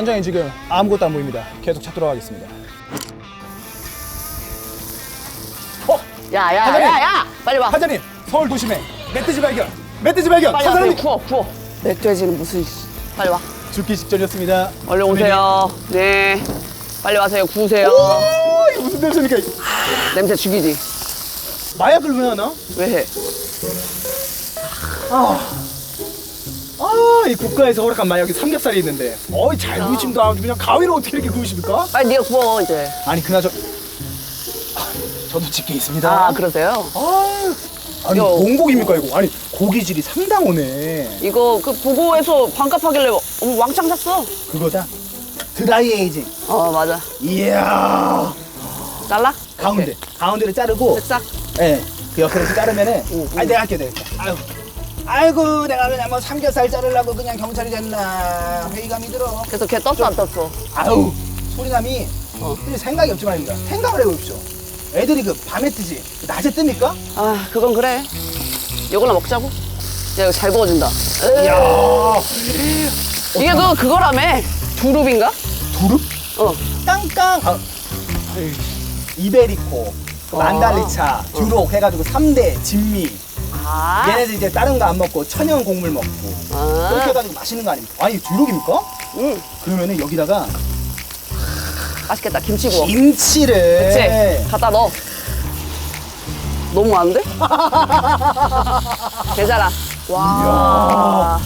현장에 지금 아무것도 안 보입니다. 계속 찾도록 하겠습니다. 어? 야, 야, 사장님. 야, 야! 빨리 와. 사장님 서울 도심에 멧돼지 발견! 멧돼지 발견! 빨리 와. 사장님! 구워, 구워. 멧돼지는 무슨. 씨. 빨리 와. 죽기 직전이었습니다. 얼른 오세요. 네. 빨리 와세요. 구우세요. 오, 이거 무슨 냄새입니까? 냄새 죽이지. 마약을 왜 하나? 왜 해? 아, 아, 이 국가에서 허락한 마약이 삼겹살이 있는데, 어이 잘 구우십니다. 그냥 가위로 어떻게 이렇게 구우십니까? 빨리 네가 구워, 이제. 아니 그나저, 아, 저도 집게 있습니다. 아, 그러세요? 아, 아니 요. 뭔 고기입니까 이거? 아니 고기질이 상당하네. 이거 그 보고에서 반값 하길래 어, 왕창 샀어. 그거다. 드라이 에이징. 어, 맞아. 이야. 잘라? 가운데, 가운데를 자르고, 쓱싹. 예, 그 이렇게 자르면은, 응, 아니 내가 할게 내가. 아유, 아이고 내가 그냥 뭐 삼겹살 자르려고 그냥 경찰이 됐나 회의감이 들어. 그래서 걔 떴어, 안 떴어? 아우 소리남이 어. 어. 생각이 없지 말입니다. 생각을 해보십시오. 애들이 그 밤에 뜨지 낮에 뜹니까? 아, 그건 그래. 이걸로 먹자고. 야, 이거 잘 구워진다. 에이, 이야 이게 그, 그거라며. 두릅인가? 두릅? 어. 깡깡 아, 이베리코 그 아. 만달리차 듀록 해가지고 삼대 진미 아. 얘네들 이제 다른 거 안 먹고 천연 곡물 먹고 아. 해가지고 맛있는 거 아닙니까? 아니 듀록입니까? 응. 그러면은 여기다가 맛있겠다. 김치 구워. 김치를 그치? 갖다 넣어. 너무 안 돼? 괜찮아. 와.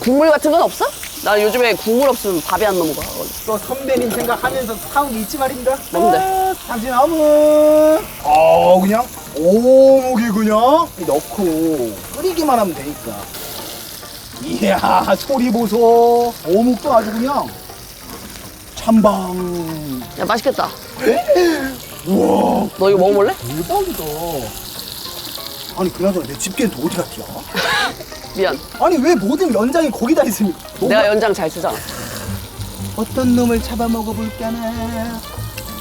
국물 같은 건 없어? 나 요즘에 국물 없으면 밥이 안 넘어가. 또 선배님 생각하면서 사온 게 있지 말입니다. 뭔데? 아, 당신 어묵. 어 그냥 오목이 그냥 넣고 끓이기만 하면 되니까. 이야 소리 보소. 어묵도 아주 그냥 찬방. 야, 맛있겠다. 우와 너 이거 먹어볼래? 대박이다. 아니 그나저나 내 집게는 또 어디 갔지야? 미안. 아니 왜 모든 연장이 거기다 있습니까? 너무 내가 연장 잘 쓰잖아. 어떤 놈을 잡아 먹어볼까나.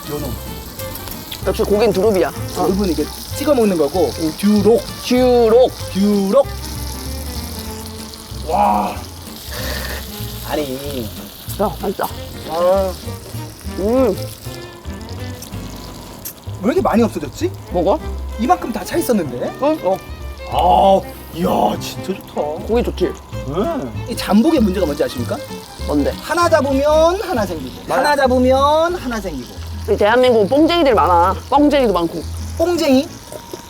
요놈. 역시 고긴 두릅이야. 어. 이분 이게 찍어 먹는 거고 듀록 듀록. 듀록 와 아니 야, 맛있다. 아, 음, 왜 이렇게 많이 없어졌지? 먹어? 이만큼 다 차 있었는데 응? 어. 아 이야 진짜 좋다 고기 좋지? 응. 이 잠복의 문제가 뭔지 아십니까? 뭔데? 하나 잡으면 하나 생기고 맞아. 하나 잡으면 하나 생기고 이 대한민국은 뽕쟁이들 많아. 뻥쟁이도 많고. 뽕쟁이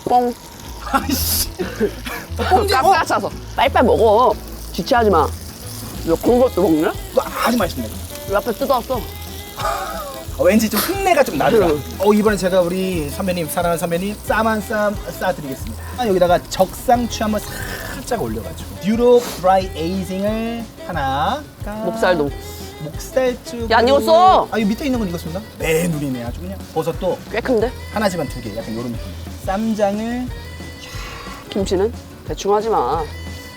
뻥. 아이씨 뽕쟁이 어? 깎아차서. 빨리빨리 먹어. 지체하지 마. 왜 그런 것도 먹냐? 이거 아주 맛있습니다 왜 앞에 뜯어왔어? 어, 왠지 좀 흉내가 좀 나더라. 응. 어, 이번에 제가 우리 선배님, 사랑하는 선배님, 쌈 한 쌈 싸드리겠습니다. 아, 여기다가 적상추 한번 살짝 올려가지고. 유럽 드라이 에이징을 하나. 까- 목살도. 목살쭉. 야, 안 익었어! 아, 이 밑에 있는 건 익었습니다. 네, 눈이네. 아주 그냥. 버섯도 꽤 큰데? 하나지만 두 개. 약간 이런 느낌. 쌈장을 김치는? 대충 하지 마.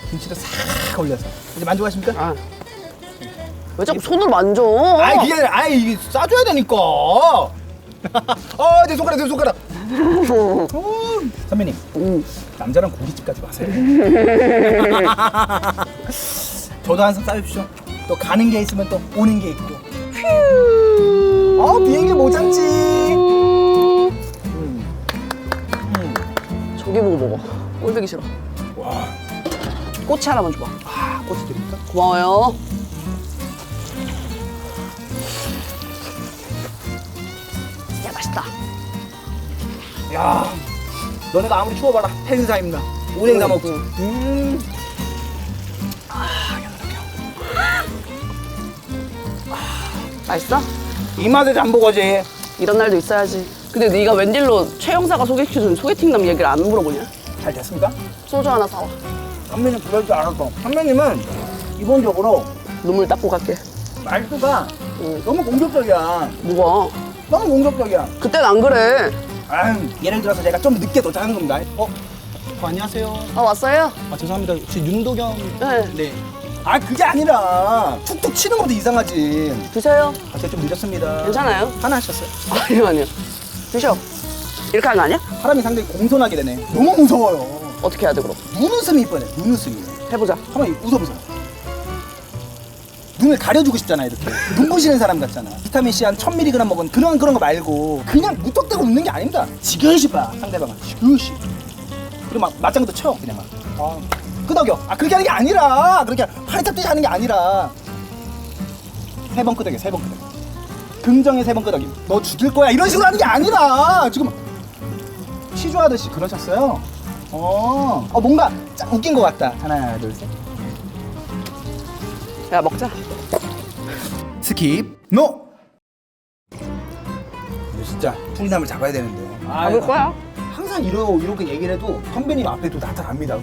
김치를 싹 올려서. 이제 만족하십니까? 아. 왜 자꾸 손으로 만져? 아이, 그게 아니라, 아이, 이게 싸줘야 되니까. 어, 내 손가락, 내 손가락. 어, 선배님. 음. 남자랑 고깃집 가지 마세요. 저도 한 상 싸주십시오. 또 가는 게 있으면 또 오는 게 있고. 어 비행기 못 참지. 음. 저기 보고 먹어. 꼴보기 싫어. 와, 꼬치 하나만 줘봐. 아 꼬치 드립니까? 고마워요. 야, 맛있다. 야, 너네가 아무리 추워봐라 팬사입니다. 우랭 다 먹고. 응. 음. 맛있어? 이 맛에 잠보거지. 이런 날도 있어야지. 근데 네가 웬일로 최 형사가 소개시켜준 소개팅남 얘기를 안 물어보냐? 잘 됐습니까? 소주 하나 사와. 선배님 그럴 줄 알았어. 선배님은 기본적으로 눈물 닦고 갈게. 말투가 응. 너무 공격적이야. 뭐가? 너무 공격적이야. 그땐 안 그래. 아, 예를 들어서 제가 좀 늦게 도착하는 겁니다. 어? 어, 안녕하세요. 아, 왔어요? 아, 죄송합니다. 혹시 윤도경? 네. 네. 아, 그게 아니라 툭툭 치는 것도 이상하지. 드세요. 아, 제가 좀 늦었습니다. 괜찮아요? 하나 하셨어요. 아니요, 아니요. 드셔. 이렇게 하는 거 아니야? 사람이 상당히 공손하게 되네. 너무 무서워요. 어떻게 해야 돼, 그럼? 눈웃음이 이쁘네. 눈웃음이. 해보자. 한번 웃어보세요. 눈을 가려주고 싶잖아 이렇게 눈부시는 사람 같잖아 비타민 C 한 1000mg 먹은 그런 그런 거 말고 그냥 무턱대고 웃는 게 아닙니다 지그시 봐 상대방을 지그시 그리고 막 맞장구도 쳐 그냥 막 아, 끄덕여. 아 그렇게 하는 게 아니라 그렇게 팔이 탑듯이 하는 게 아니라. 세 번 끄덕여 세 번 끄덕여. 긍정의 세 번 끄덕임. 너 죽일 거야. 이런 식으로 하는 게 아니라 지금 시주하듯이 그러셨어요. 어, 어 뭔가 짜- 웃긴 것 같다. 하나 둘 셋. 야 먹자. 스킵 노! 진짜 풀이남을 잡아야 되는데. 먹을 거야. 항상 이러, 이렇게 얘기를 해도 선배님 앞에도 나타납니다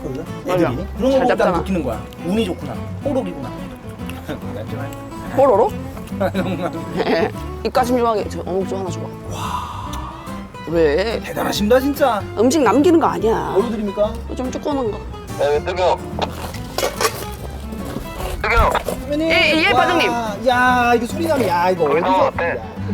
맞아. 애들이 그런 잘거 보고 딱 잡잖아. 느끼는 거야 운이 좋구나 호록이구나 뽀로로? 입가심 좀 하게. 저 어묵 좀 하나 줘봐. 왜? 대단하십니다 진짜 음식 남기는 거 아니야. 뭘로 드립니까? 좀 조그만 거. 야, 뜨거. 뜨거. 선배님 예, 예, 와, 과장님. 야 이거 수리남이 야 이거 거기서 어디서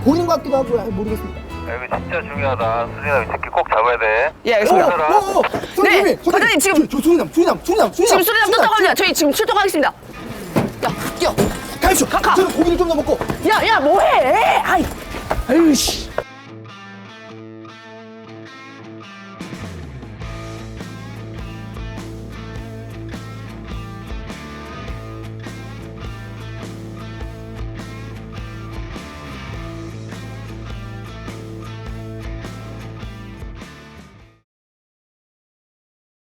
보이는 것 같기도 하고 야, 모르겠습니다 야, 이거 진짜 중요하다. 수진아, 이 새끼 꼭 잡아야 돼. 예, 알겠습니다. 오, 오, 오, 오, 선배님, 네. 과장님, 지금- 저, 저 수리남 수리남 수리남 수리남 지금 수리남 떴다고 합니다. 저희 지금 출동하겠습니다. 야, 뛰어. 가십시오 가, 가. 저는 고기를 좀 더 먹고 야, 야, 뭐해? 아이, 아이씨.